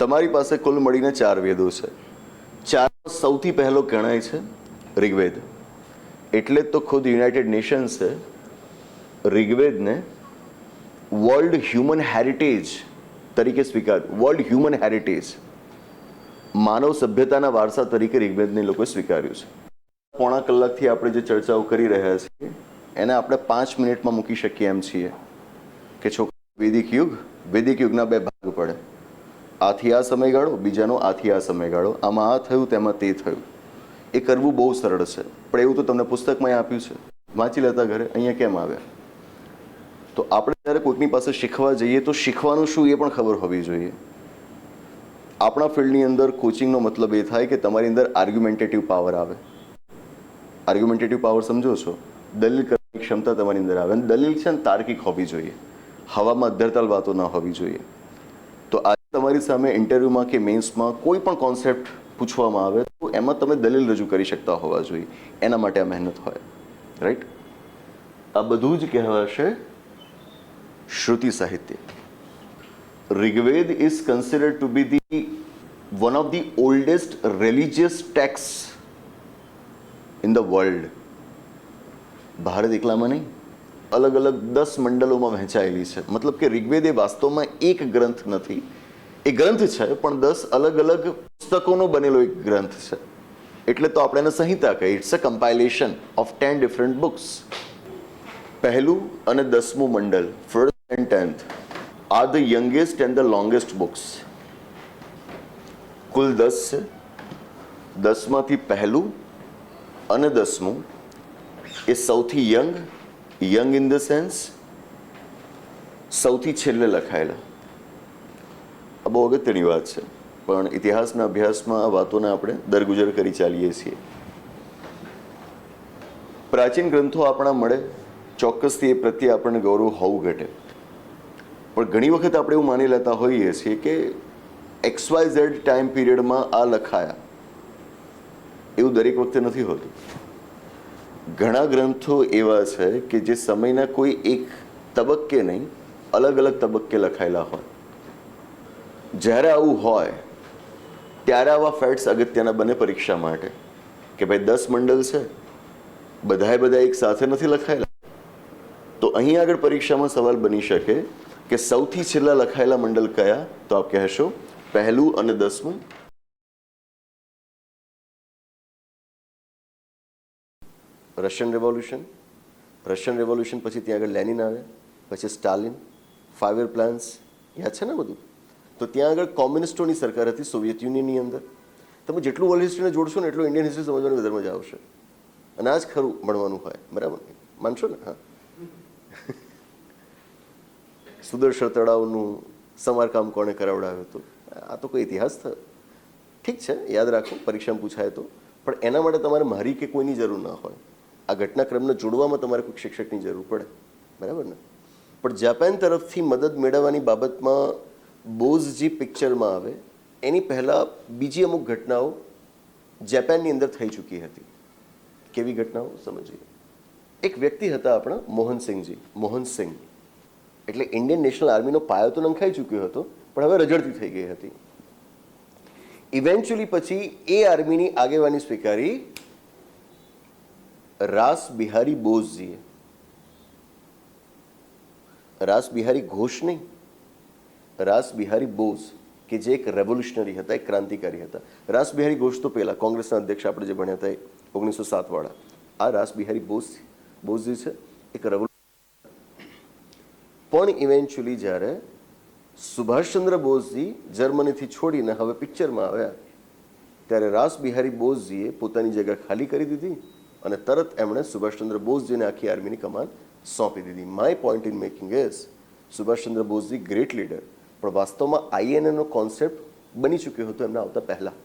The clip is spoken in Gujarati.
તમારી પાસે કુલ મળીને ચાર વેદો છે. ચાર સૌથી પહેલો ગણાય છે ઋગ્વેદ. એટલે તો ખુદ યુનાઇટેડ નેશન્સે ઋગ્વેદને વર્લ્ડ હ્યુમન હેરિટેજ તરીકે સ્વીકાર વર્લ્ડ હ્યુમન હેરિટેજ માનવ સભ્યતાના વારસા તરીકે ઋગ્વેદને લોકોએ સ્વીકાર્યું છે. પોણા કલાકથી આપણે જે ચર્ચાઓ કરી રહ્યા છીએ, એને આપણે પાંચ મિનિટમાં મૂકી શકીએ એમ છીએ કે છોકરા વૈદિક યુગ, વૈદિક યુગના બે ભાગ પડે. આથી આ સમયગાળો, બીજાનો આથી આ સમયગાળો. આમાં આ થયું, તેમાં તે થયું. એ કરવું બહુ સરળ છે. પણ એવું તો તમને પુસ્તકમાં આપ્યું છે. વાંચી લેતા ઘરે, અહીંયા કેમ આવ્યા? તો આપણે જ્યારે કોઈકની પાસે શીખવા જઈએ, તો શીખવાનું શું એ પણ ખબર હોવી જોઈએ. આપણા ફિલ્ડની અંદર કોચિંગનો મતલબ એ થાય કે તમારી અંદર આર્ગ્યુમેન્ટેટિવ પાવર આવે. આર્ગ્યુમેન્ટેટિવ પાવર સમજો છો? દલીલ કરવાની ક્ષમતા તમારી અંદર આવે. અને દલીલ છે ને તાર્કિક હોવી જોઈએ. હવામાં અધ્ધરતાલ વાતો ન હોવી જોઈએ. તમારી સામે ઇન્ટરવ્યૂમાં કે મેન્સમાં કોઈ પણ કોન્સેપ્ટ પૂછવામાં આવે તો એમાં તમે દલીલ રજૂ કરી શકતા હોવા જોઈએ. એના માટે આ મહેનત હોય. રાઈટ આ બધું જ કહેવાશે શ્રુતિ સાહિત્ય. Rigveda is considered to be the one of the oldest religious texts in the world Bharat એકલામાં નહીં. અલગ અલગ દસ મંડળોમાં વહેંચાયેલી છે. મતલબ કે ઋગ્વેદ એ વાસ્તવમાં એક ગ્રંથ નથી. એ ગ્રંથ છે, પણ દસ અલગ અલગ પુસ્તકોનો બનેલો એક ગ્રંથ છે. એટલે તો આપણે એને સંહિતા કહીએ. It's a compilation of ten different books પહેલું અને દસમું મંડલ first and tenth are the youngest and the longest books કુલ દસ છે. દસમાંથી પહેલું અને દસમું એ સૌથી young young in the sense સૌથી છેલ્લે લખાયેલા. આ બહુ અગત્યની વાત છે. પણ ઇતિહાસના અભ્યાસમાં આ વાતોને આપણે દરગુજર કરી ચાલીએ છીએ. પ્રાચીન ગ્રંથો આપણા મળે, ચોક્કસથી એ પ્રત્યે આપણને ગૌરવ હોવું ઘટે. પણ ઘણી વખત આપણે એવું માની લેતા હોઈએ છીએ કે એક્સ વાય ઝેડ ટાઈમ પીરિયડમાં આ લખાયા. એવું દરેક વખતે નથી હોતું. ઘણા ગ્રંથો એવા છે કે જે સમયના કોઈ એક તબક્કે નહીં, અલગ અલગ તબક્કે લખાયેલા હોય. જ્યારે આવું હોય, ત્યારે આવા ફેક્ટ્સ અગત્યના બને પરીક્ષા માટે. કે ભાઈ દસ મંડળ છે, બધાએ બધા એક સાથે નથી લખાયેલા. તો અહીં આગળ પરીક્ષામાં સવાલ બની શકે કે સૌથી છેલ્લા લખાયેલા મંડળ કયા? તો આપ કહેશો પહેલું અને દસમું. Russian revolution. રશિયન રેવોલ્યુશન પછી ત્યાં આગળ લેનિન આવે પછી સ્ટાલિન ફાઇવર પ્લાન્સ. યાદ છે ને બધું? તો ત્યાં આગળ કોમ્યુનિસ્ટોની સરકાર હતી, સોવિયત યુનિયનની અંદર. તમે જેટલું વર્લ્ડ હિસ્ટ્રીને જોડશો ને એટલું ઇન્ડિયન હિસ્ટ્રી સમજવાની વધારે મજા આવશે. અને આ જ ખરું ભણવાનું હોય, બરાબર? માનશો ને? હા. સુદર્શન તળાવનું સમારકામ કોણે કરાવડાવ્યું હતું? આ તો કોઈ ઇતિહાસ થયો. ઠીક છે, યાદ રાખો, પરીક્ષામાં પૂછાય તો. પણ એના માટે તમારે મારી કે કોઈની જરૂર ના હોય. આ ઘટનાક્રમને જોડવામાં તમારે કોઈ શિક્ષકની જરૂર પડે. બરાબર ને? પણ જાપાન તરફથી મદદ મેળવવાની બાબતમાં બોઝજી પિક્ચરમાં આવે, એની પહેલાં બીજી અમુક ઘટનાઓ જાપાનની અંદર થઈ ચૂકી હતી. કેવી ઘટનાઓ? સમજીએ. એક વ્યક્તિ હતા આપણા મોહનસિંહજી. મોહનસિંહ. એટલે ઇન્ડિયન નેશનલ આર્મીનો પાયો તો નંખાઈ ચૂક્યો હતો, પણ હવે રજડતી થઈ ગઈ હતી. ઇવેન્ચ્યુઅલી પછી એ આર્મીની આગેવાની સ્વીકારી રાસ બિહારી બોઝજીએ. રાસ બિહારી ઘોષ નહીં. રાસ બિહારી બોઝ, કે જે એક રેવોલ્યુશનરી હતા, એક ક્રાંતિકારી હતા. રાસ બિહારી ઘોષ તો પહેલા કોંગ્રેસના અધ્યક્ષ આપણે જે ભણ્યા હતા ઓગણીસો સાતવાળા આ રાસ બિહારી બોઝ જે છે, એક રેવોલ્યુશન પણ ઇવેન્ચ્યુઅલી જ્યારે સુભાષચંદ્ર બોઝજી જર્મનીથી છોડીને હવે પિક્ચરમાં આવ્યા, ત્યારે રાસ બિહારી બોઝજીએ પોતાની જગ્યા ખાલી કરી દીધી અને તરત એમણે સુભાષચંદ્ર બોઝજીને આખી આર્મીની કમાન સોંપી દીધી. My point in making is Subhashchandra બોઝજી great leader પણ વાસ્તવમાં આઈએનએનો કોન્સેપ્ટ બની ચૂક્યો હતો એમના આવતા પહેલાં.